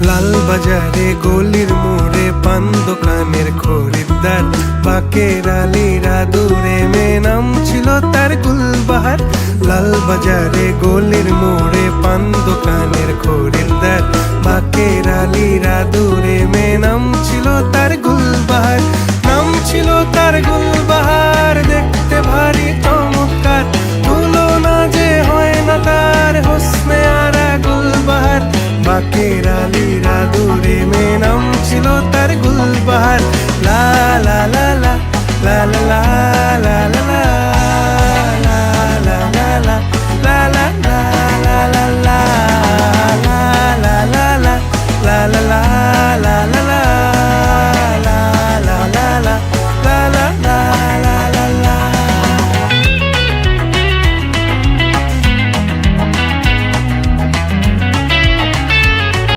লাল বাজারে গলির মোড়ে পান দোকানের খরিদ্দার। বাকের আলীরা দূরে মে নাম ছিল তার গুলবাহার। লাল বাজারে গলির মোড়ে পান দোকানের খরিদ্দার। বাকের আলীরা দূরে মে নাম ছিল তার গুলবাহার। নাম ছিল তার গুলবাহার দেখতে আলীরা দূরে মে নাম ছিল তার গুলবাহার। লা লা লা লা লা লা লা লা।